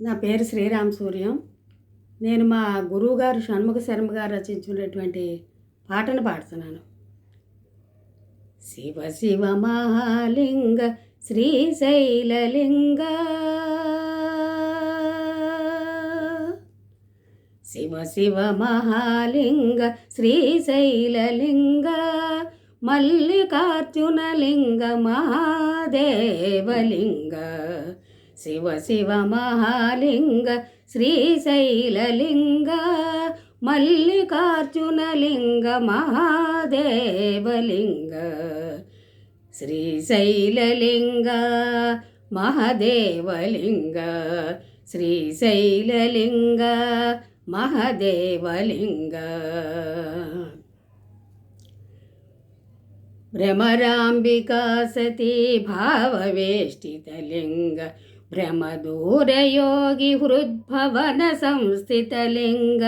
నా పేరు శ్రీరామ్ సూర్యం. నేను మా గురువు గారు షణ్ముఖ శర్మ గారు రచించినటువంటి పాటను పాడుతున్నాను. శివ శివ మహాలింగ శ్రీశైలలింగ శివ శివ మహాలింగ శ్రీశైలలింగ మల్లికార్జునలింగ మహాదేవలింగ. శివ శివ మహాలింగ శ్రీశైలలింగ మల్లికార్జునలింగ మహాదేవలింగ శ్రీశైలలింగ మహదేవలింగ శ్రీశైలలింగ మహదేవలింగ. భ్రమరాంబికా సతీ భావవేష్టితలింగ భ్రమదూరయోగి హృద్భవన సంస్థితలింగ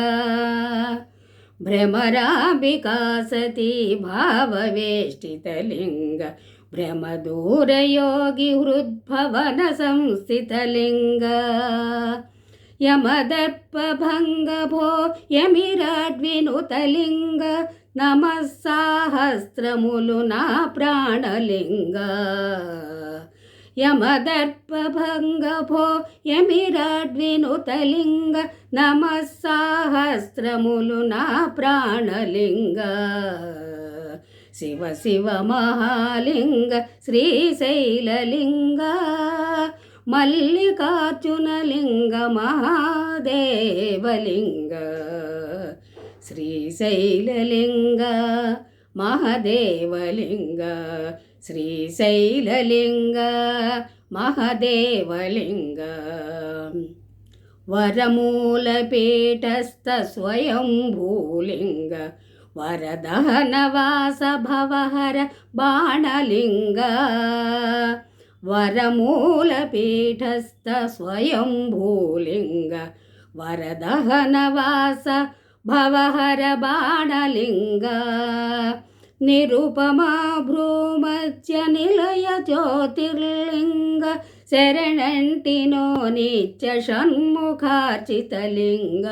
భ్రమరాంబికా సతీ భావవేష్టితలింగ భ్రమదూరయోగి హృద్భవన సంస్థితలింగ యమదర్పభంగభో యమిరాడ్వినుతలింగ నమః సాహస్రములు నా ప్రాణలింగ యమదర్పభంగభో యమిరాడ్వినుతలింగ నమస్సాహస్రములు నా ప్రాణలింగ. శివ శివ మహాలింగ శ్రీశైలలింగ. మల్లికార్జునలింగ మహాదేవలింగ. శ్రీశైలలింగ మహదేవలింగ. శ్రీశైలలింగ మహదేవలింగ. వరమూలపీఠస్థ స్వయంభూలింగ వరదహనవాస భవహర బాణలింగ. వరమూలపీఠస్థ స్వయంభూలింగ వరదహనవాస భవహర బాణలింగ. నిరుపమా భ్రూమత్య నిలయ జ్యోతిర్లింగ శరణంటినో నిత్య షణ్ముఖార్చితలింగ.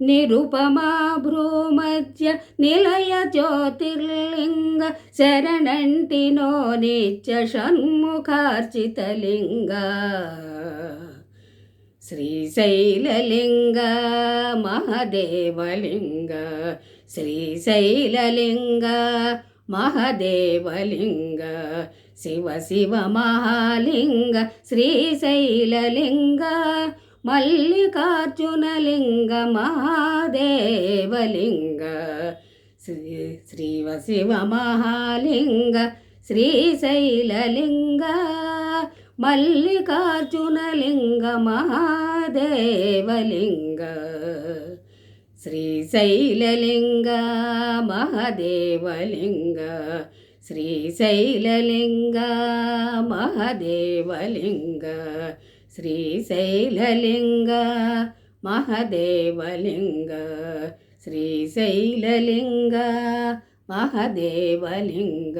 నిరుపమా భ్రూమధ్య నిలయ జ్యోతిర్లింగ శరణంటినో నిత్య షణ్ముఖార్చితలింగ. శ్రీశైలలింగ మహదేవలింగ శ్రీశైలలింగ మహదేవలింగ శివ శివ మహాలింగ శ్రీశైలలింగ మల్లికార్జునలింగ మహాదేవలింగ శ్రీ శ్రీవ శివ మహాలింగ శ్రీశైలలింగ మల్లికార్జునలింగ మహాదేవలింగ శ్రీశైలలింగ మహదేవలింగ శ్రీశైలలింగ మహదేవలింగ శ్రీశైలలింగ మహదేవలింగ శ్రీశైలలింగ మహదేవలింగ.